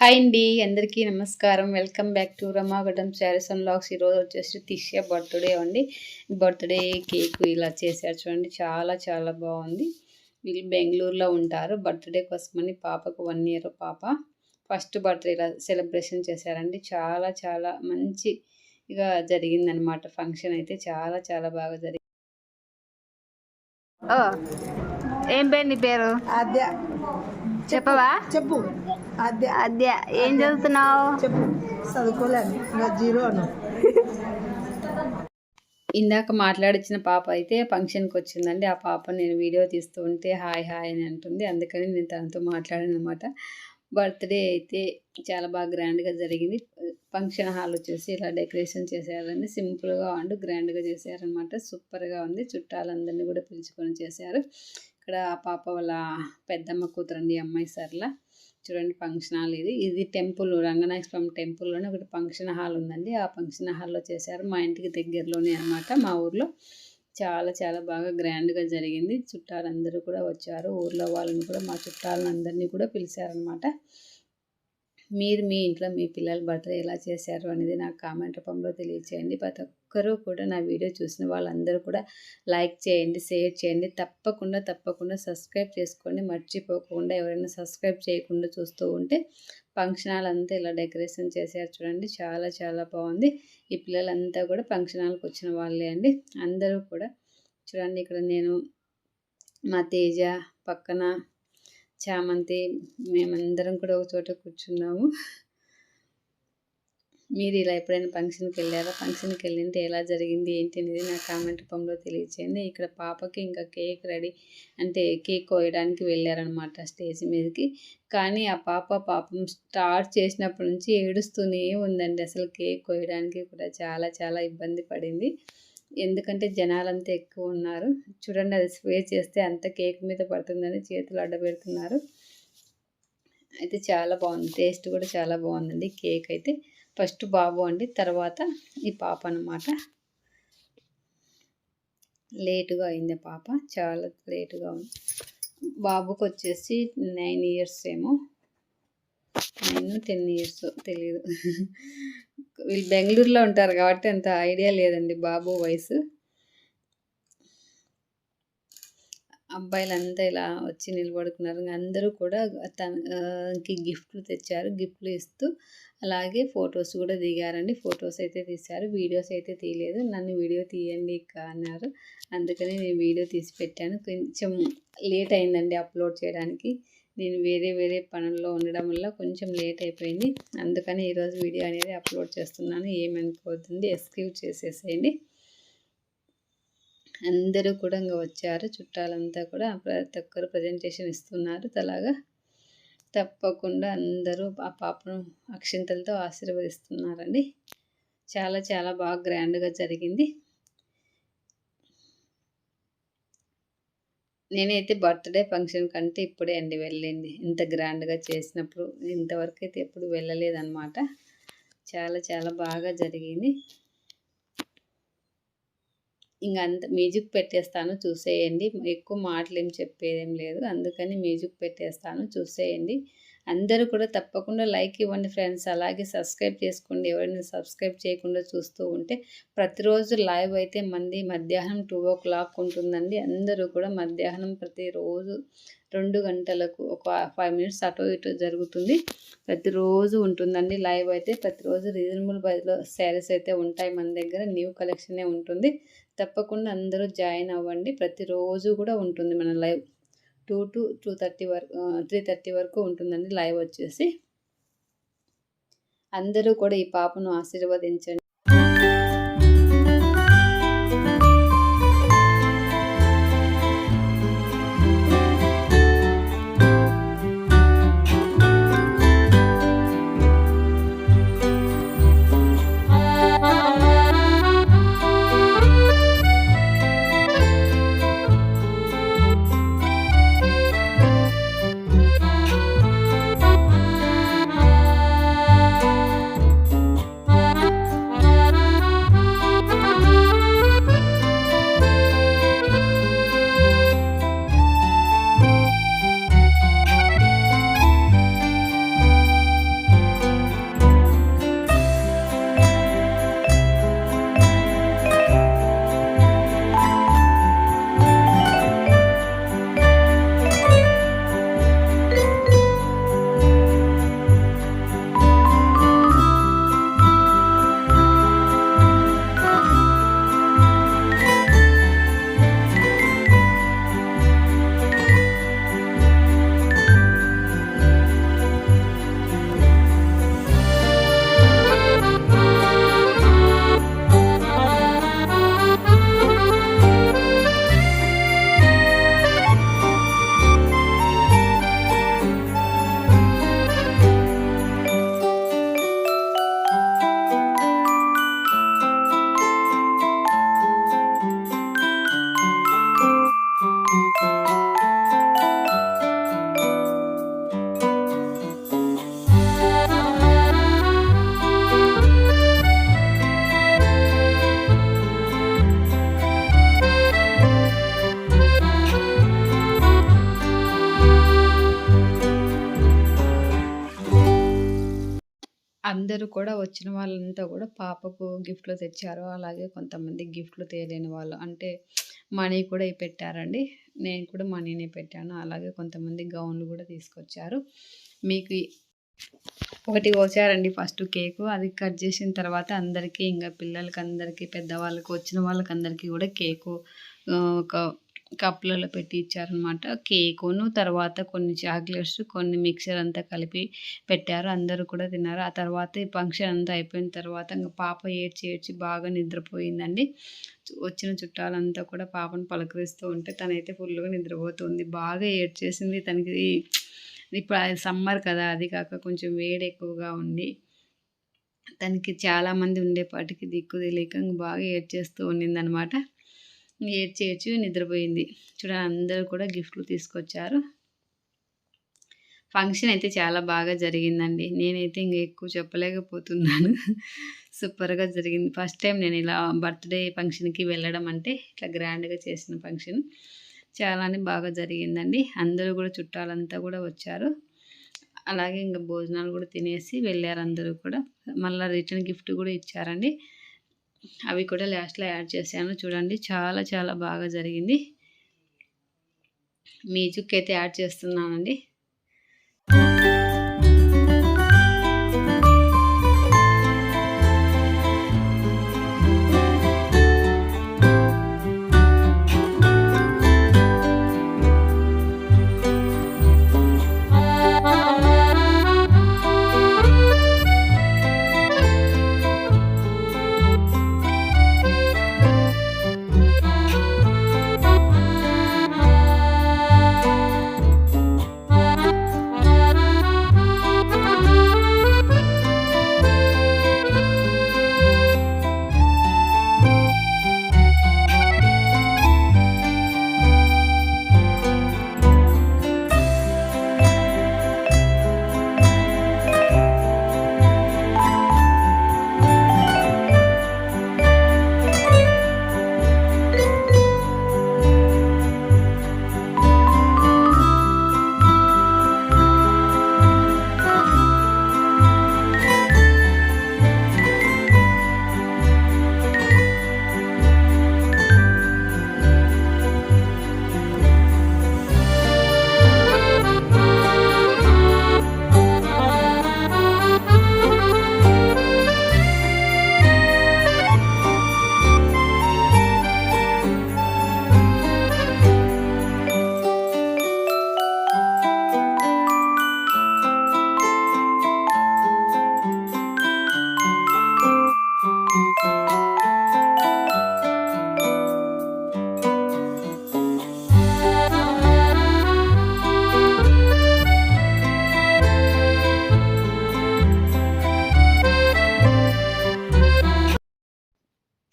Hi అండి అందరికీ నమస్కారం. వెల్కమ్ బ్యాక్ టు రమాగడం శారీస్ అండ్ లాక్స్ ఈరోజు వచ్చేసి తిష్య బర్త్డే అండి. బర్త్డే కేక్ ఇలా చేశారు చూడండి చాలా చాలా బాగుంది. వీళ్ళు బెంగళూరులో ఉంటారు. బర్త్డే కోసమని పాపకు వన్ ఇయర్ పాప. ఫస్ట్ బర్త్డే ఇలా సెలబ్రేషన్ చేశారండి. చాలా చాలా మంచిగా జరిగిందనమాట ఫంక్షన్ అయితే చాలా చాలా బాగా జరిగింది. ఏం పేరు నీ పేరు? చెప్పవా? చెప్పు. అద్య అద్య ఏం చదువుతున్నావు? చెప్పు. ఇంకా జీరో అను. ఇందాక మాట్లాడిచ్చిన పాప అయితే ఫంక్షన్కి వచ్చిందండి. ఆ పాప నేను వీడియో తీస్తూ ఉంటే హాయ్ హాయ్ అని అంటుంది. అందుకని నేను తనతో మాట్లాడాను అనమాట బర్త్డే అయితే చాలా బాగా గ్రాండ్గా జరిగింది. ఫంక్షన్ హాల్ వచ్చేసి ఇలా డెకరేషన్ చేశారండి. సింపుల్గా అండ్ గ్రాండ్గా చేశారనమాట సూపర్గా ఉంది. చుట్టాలందరినీ కూడా పిలుచుకొని చేశారు. ఇక్కడ ఆ పాప వాళ్ళ పెద్దమ్మ కూతురండి అమ్మాయి సర్లా చూడండి ఫంక్షన్ హాల్ ఇది. ఇది టెంపుల్ రంగనాయక స్వామి టెంపుల్లోనే ఒకటి ఫంక్షన్ హాల్ ఉందండి. ఆ ఫంక్షన్ హాల్లో చేశారు మా ఇంటికి దగ్గరలోనే అన్నమాట. మా ఊర్లో చాలా చాలా బాగా గ్రాండ్గా జరిగింది. చుట్టాలందరూ కూడా వచ్చారు. ఊర్లో వాళ్ళని కూడా మా చుట్టాలందరినీ కూడా పిలిచారనమాట మీరు మీ ఇంట్లో మీ పిల్లల బర్త్డే ఎలా చేశారు అనేది నాకు కామెంట్ రూపంలో తెలియచేయండి. ప్రతి ఒక్కరూ కూడా నా వీడియో చూసిన వాళ్ళందరూ కూడా లైక్ చేయండి షేర్ చేయండి. తప్పకుండా తప్పకుండా సబ్స్క్రైబ్ చేసుకోండి. మర్చిపోకుండా ఎవరైనా సబ్స్క్రైబ్ చేయకుండా చూస్తూ ఉంటే ఫంక్షన్ హాల్ అంతా ఇలా డెకరేషన్ చేశారు చూడండి. చాలా చాలా బాగుంది. ఈ పిల్లలంతా కూడా ఫంక్షన్ హాల్కి వచ్చిన వాళ్ళే అండి. అందరూ కూడా చూడండి ఇక్కడ నేను మా తేజ పక్కన చామంతి మేమందరం కూడా ఒక చోట కూర్చున్నాము. మీరు ఇలా ఎప్పుడైనా ఫంక్షన్కి వెళ్ళారా? ఫంక్షన్కి వెళ్ళింటే ఎలా జరిగింది? ఏంటి అనేది నా కామెంట్ రూపంలో తెలియచేయండి. ఇక్కడ పాపకి ఇంకా కేక్ రెడీ అంటే కేక్ కోయడానికి వెళ్ళారనమాట స్టేజ్ మీదకి. కానీ ఆ పాప పాపం స్టార్ట్ చేసినప్పటి నుంచి ఏడుస్తూనే ఉందండి. అసలు కేక్ కోయడానికి కూడా చాలా చాలా ఇబ్బంది పడింది. ఎందుకంటే జనాలంతా ఎక్కువ ఉన్నారు చూడండి అది స్ప్రే చేస్తే అంత కేక్ మీద పడుతుందని చేతులు అడ్డబెడుతున్నారు. అయితే చాలా బాగుంది. టేస్ట్ కూడా చాలా బాగుందండి కేక్ అయితే. ఫస్ట్ బాబు అండి తర్వాత ఈ పాప అనమాట లేటుగా అయింది పాప. చాలా లేటుగా ఉంది. బాబుకి వచ్చేసి నైన్ ఇయర్స్ ఏమో. నైన్ టెన్ ఇయర్స్ తెలియదు వీళ్ళు బెంగళూరులో ఉంటారు కాబట్టి అంత ఐడియా లేదండి బాబు వయసు. అబ్బాయిలంతా ఇలా వచ్చి నిలబడుకున్నారు. అందరూ కూడా తనకి గిఫ్ట్లు తెచ్చారు. గిఫ్ట్లు ఇస్తూ అలాగే ఫొటోస్ కూడా దిగారండి. ఫొటోస్ అయితే తీశారు. వీడియోస్ అయితే తీయలేదు. నన్ను వీడియో తీయండి ఇక్క అన్నారు. అందుకని నేను వీడియో తీసి పెట్టాను. కొంచెం లేట్ అయిందండి అప్లోడ్ చేయడానికి. నేను వేరే వేరే పనుల్లో ఉండడం వల్ల కొంచెం లేట్ అయిపోయింది. అందుకని ఈరోజు వీడియో అనేది అప్లోడ్ చేస్తున్నాను. ఏమనుకోతుంది ఎక్స్క్యూజ్ చేసేసేయండి. అందరూ కూడా ఇంకా వచ్చారు. చుట్టాలంతా కూడా ప్రతి ఒక్కరు ప్రజెంటేషన్ ఇస్తున్నారు అలాగా తప్పకుండా అందరూ ఆ పాపను అక్షింతలతో ఆశీర్వదిస్తున్నారండి. చాలా చాలా బాగా గ్రాండ్గా జరిగింది. నేనైతే బర్త్డే ఫంక్షన్ కంటే ఇప్పుడే అండి వెళ్ళింది. ఇంత గ్రాండ్గా చేసినప్పుడు ఇంతవరకు అయితే ఎప్పుడు వెళ్ళలేదన్నమాట. చాలా చాలా బాగా జరిగింది. ఇంకా అంత మ్యూజిక్ పెట్టేస్తాను చూసేయండి. ఎక్కువ మాటలు ఏం చెప్పేదేం లేదు. అందుకని మ్యూజిక్ పెట్టేస్తాను చూసేయండి. అందరూ కూడా తప్పకుండా లైక్ ఇవ్వండి ఫ్రెండ్స్. అలాగే సబ్స్క్రైబ్ చేసుకోండి. ఎవరైనా సబ్స్క్రైబ్ చేయకుండా చూస్తూ ఉంటే ప్రతిరోజు లైవ్ అయితే మంది మధ్యాహ్నం టూ ఓ క్లాక్ ఉంటుందండి. అందరూ కూడా మధ్యాహ్నం ప్రతిరోజు రెండు గంటలకు ఒక ఫైవ్ మినిట్స్ అటు ఇటు జరుగుతుంది. ప్రతిరోజు ఉంటుందండి లైవ్ అయితే. ప్రతిరోజు రీజనబుల్ ప్రైస్లో శారీస్ అయితే ఉంటాయి మన దగ్గర. న్యూ కలెక్షనే ఉంటుంది. తప్పకుండా అందరూ జాయిన్ అవ్వండి. ప్రతిరోజు కూడా ఉంటుంది మన live. Two to two thirty వరకు త్రీ థర్టీ వరకు ఉంటుందండి లైవ్ వచ్చేసి. అందరూ కూడా ఈ పాపను ఆశీర్వదించండి. అందరూ కూడా వచ్చిన వాళ్ళంతా కూడా పాపకు గిఫ్ట్లు తెచ్చారు. అలాగే కొంతమంది గిఫ్ట్లు తేలేని వాళ్ళు అంటే మనీ కూడా పెట్టారండి. నేను కూడా మనీనే పెట్టాను. అలాగే కొంతమంది గౌన్లు కూడా తీసుకొచ్చారు. మీకు ఒకటి కోసారండి ఫస్ట్ కేకు. అది కట్ చేసిన తర్వాత అందరికీ ఇంకా పిల్లలకి అందరికీ, పెద్దవాళ్ళకి వచ్చిన వాళ్ళకందరికీ కూడా కేకు ఒక కప్పులలో పెట్టి ఇచ్చారనమాట. కేకును తర్వాత కొన్ని చాక్లెట్స్, కొన్ని మిక్చర్ అంతా కలిపి పెట్టారు. అందరూ కూడా తిన్నారు. ఆ తర్వాత ఈ ఫంక్షన్ అంతా అయిపోయిన తర్వాత ఇంకా పాప ఏడ్చి, ఏడ్చి బాగా నిద్రపోయిందండి. వచ్చిన చుట్టాలంతా కూడా పాపను పలకరిస్తూ ఉంటే తనైతే ఫుల్‌గా నిద్రపోతుంది. బాగా ఏడ్చేసింది. తనకి ఇప్పుడు సమ్మర్ కదా! అది కాక కొంచెం వేడి ఎక్కువగా ఉండి తనకి చాలామంది ఉండేపాటికి దిక్కు తెలియక బాగా ఏడ్చేస్తూ ఉండిందనమాట. ఏడ్చి, ఏడ్చి నిద్రపోయింది. చూడండి అందరూ కూడా గిఫ్ట్‌లు తీసుకొచ్చారు. ఫంక్షన్ అయితే చాలా బాగా జరిగిందండి. నేనైతే ఇంకా ఎక్కువ చెప్పలేకపోతున్నాను. సూపర్‌గా జరిగింది. ఫస్ట్ టైం నేను ఇలా బర్త్‌డే ఫంక్షన్‌కి వెళ్ళడం అంటే ఇట్లా గ్రాండ్‌గా చేసిన ఫంక్షన్. చాలానే బాగా జరిగిందండి. అందరూ కూడా చుట్టాలంతా కూడా వచ్చారు. అలాగే ఇంకా భోజనాలు కూడా తినేసి వెళ్ళారు అందరూ కూడా. మళ్ళీ రిటర్న్ గిఫ్ట్ కూడా ఇచ్చారండి. అవి కూడా లాస్ట్‌లో యాడ్ చేశాను. చూడండి చాలా చాలా బాగా జరిగింది. మ్యూజిక్ అయితే యాడ్ చేస్తున్నానండి.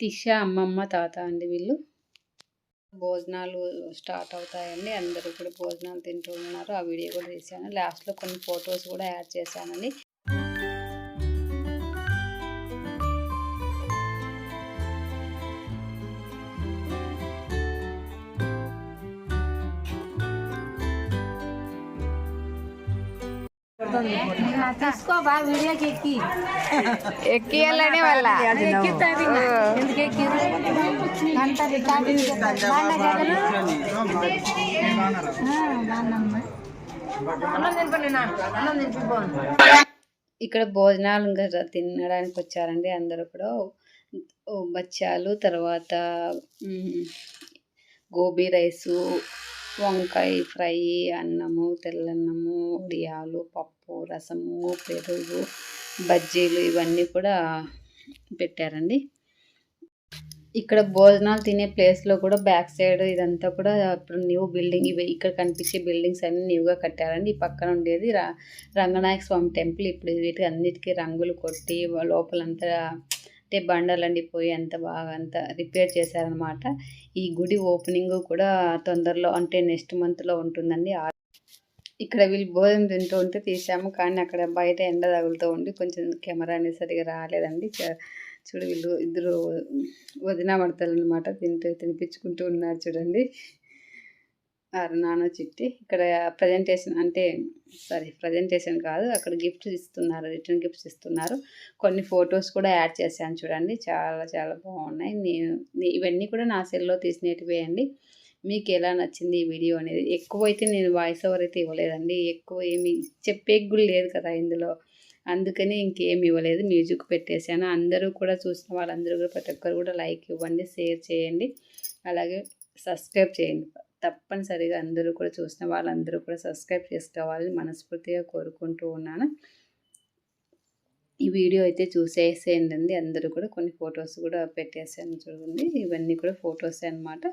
తిష అమ్మమ్మ, తాత అండి వీళ్ళు. భోజనాలు స్టార్ట్ అవుతాయండి. అందరూ కూడా భోజనాలు తింటూ ఉన్నారు. ఆ వీడియో కూడా తీశాను. లాస్ట్‌లో కొన్ని ఫొటోస్ కూడా యాడ్ చేశానండి. వీడియోకి ఎక్కి. ఎక్కి ఇక్కడ భోజనాలు ఇంకా తినడానికి వచ్చారండి అందరూ కూడా. బచ్చాలు తర్వాత గోబీ రైసు, వంకాయ ఫ్రై, అన్నము, తెల్లన్నము, వడియాలు, పప్పు, రసము, పెరుగు, బజ్జీలు ఇవన్నీ కూడా పెట్టారండి. ఇక్కడ భోజనాలు తినే ప్లేస్‌లో కూడా బ్యాక్ సైడ్ ఇదంతా కూడా ఇప్పుడు న్యూ బిల్డింగ్ ఇవి ఇక్కడ కనిపించే బిల్డింగ్స్ అన్నీ న్యూగా కట్టారండి. ఈ పక్కన ఉండేది ర రంగనాయక స్వామి టెంపుల్. ఇప్పుడు వీటికి అన్నిటికీ రంగులు కొట్టి లోపలంతా అంటే బండలండిపోయి అంత బాగా అంత రిపేర్ చేశారనమాట. ఈ గుడి ఓపెనింగ్ కూడా తొందరలో అంటే నెక్స్ట్ మంత్‌లో ఉంటుందండి. ఇక్కడ వీళ్ళు భోజనం తింటూ ఉంటే తీసాము కానీ అక్కడ బయట ఎండ తగులుతూ ఉండి కొంచెం కెమెరా అనేది సరిగా రాలేదండి. చూడు వీళ్ళు ఇద్దరు వదిన, మరదలనమాట తింటూ తినిపించుకుంటూ ఉన్నారు చూడండి. నాన్న చిట్టి ఇక్కడ ప్రజెంటేషన్ అంటే సారీ ప్రజెంటేషన్ కాదు అక్కడ గిఫ్ట్స్ ఇస్తున్నారు రిటర్న్ గిఫ్ట్స్ ఇస్తున్నారు. కొన్ని ఫొటోస్ కూడా యాడ్ చేశాను చూడండి చాలా చాలా బాగున్నాయి. నేను ఇవన్నీ కూడా నా సెల్లో తీసినటివే అండి. మీకు ఎలా నచ్చింది ఈ వీడియో అనేది? ఎక్కువ అయితే నేను వాయిస్ ఓవర్ అయితే ఇవ్వలేదండి. ఎక్కువ ఏమి చెప్పే కూడా లేదు కదా ఇందులో. అందుకని ఇంకేమి ఇవ్వలేదు. మ్యూజిక్ పెట్టేశాను. అందరూ కూడా చూసిన వాళ్ళందరూ కూడా ప్రతి ఒక్కరు కూడా లైక్ ఇవ్వండి షేర్ చేయండి. అలాగే సబ్స్క్రైబ్ చేయండి. తప్పనిసరిగా అందరూ కూడా చూసిన వాళ్ళందరూ కూడా సబ్స్క్రైబ్ చేసుకోవాలని మనస్ఫూర్తిగా కోరుకుంటూ ఉన్నాను. ఈ వీడియో అయితే చూసేసేయండి అందరూ కూడా. కొన్ని ఫొటోస్ కూడా పెట్టేసాను చూడండి. ఇవన్నీ కూడా ఫొటోస్ అన్నమాట.